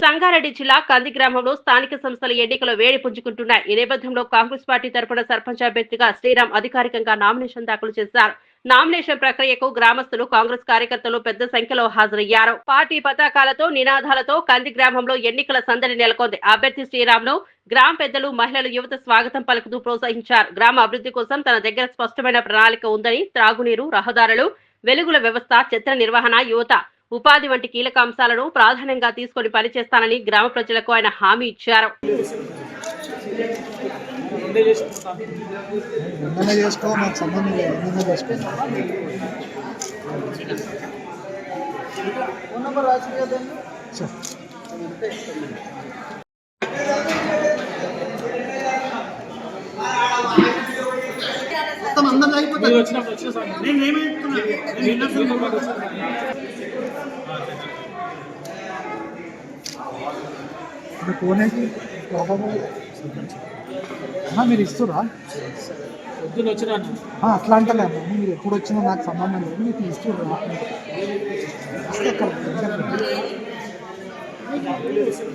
సంగారెడ్డి జిల్లా కంది గ్రామంలో స్థానిక సంస్థల ఎన్నికలు వేడి పుంజుకుంటున్నాయి. ఈ నేపథ్యంలో కాంగ్రెస్ పార్టీ తరపున సర్పంచ్ అభ్యర్థిగా శ్రీరామ్ అధికారికంగా నామినేషన్ దాఖలు చేశారు. నామినేషన్ ప్రక్రియకు గ్రామస్తులు కాంగ్రెస్ కార్యకర్తలు పెద్ద సంఖ్యలో హాజరయ్యారు. పార్టీ పతాకాలతో నినాదాలతో కంది గ్రామంలో ఎన్నికల సందడి నెలకొంది. అభ్యర్థి శ్రీరామ్ను గ్రామ పెద్దలు మహిళలు యువత స్వాగతం పలుకుతూ ప్రోత్సహించారు. గ్రామ అభివృద్ధి కోసం తన దగ్గర స్పష్టమైన ప్రణాళిక ఉందని త్రాగునీరు రహదారులు వెలుగుల వ్యవస్థ చిత్ర నిర్వహణ యువత ఉపాధి వంటి కీలక అంశాలను ప్రాధాన్యంగా తీసుకొని పనిచేస్తానని గ్రామ ప్రజలకు ఆయన హామీ ఇచ్చారు. ఎన్నైనా చేసుకో నాకు సంబంధం లేదు. ఎన్నైనా చేసుకో. సరే. మొత్తం కోనేకి మీరు ఇస్తురా? వచ్చినా అట్లా అంటలే అమ్మ. మీరు ఎప్పుడు వచ్చినా నాకు సంబంధం లేదు. మీకు ఇస్తురా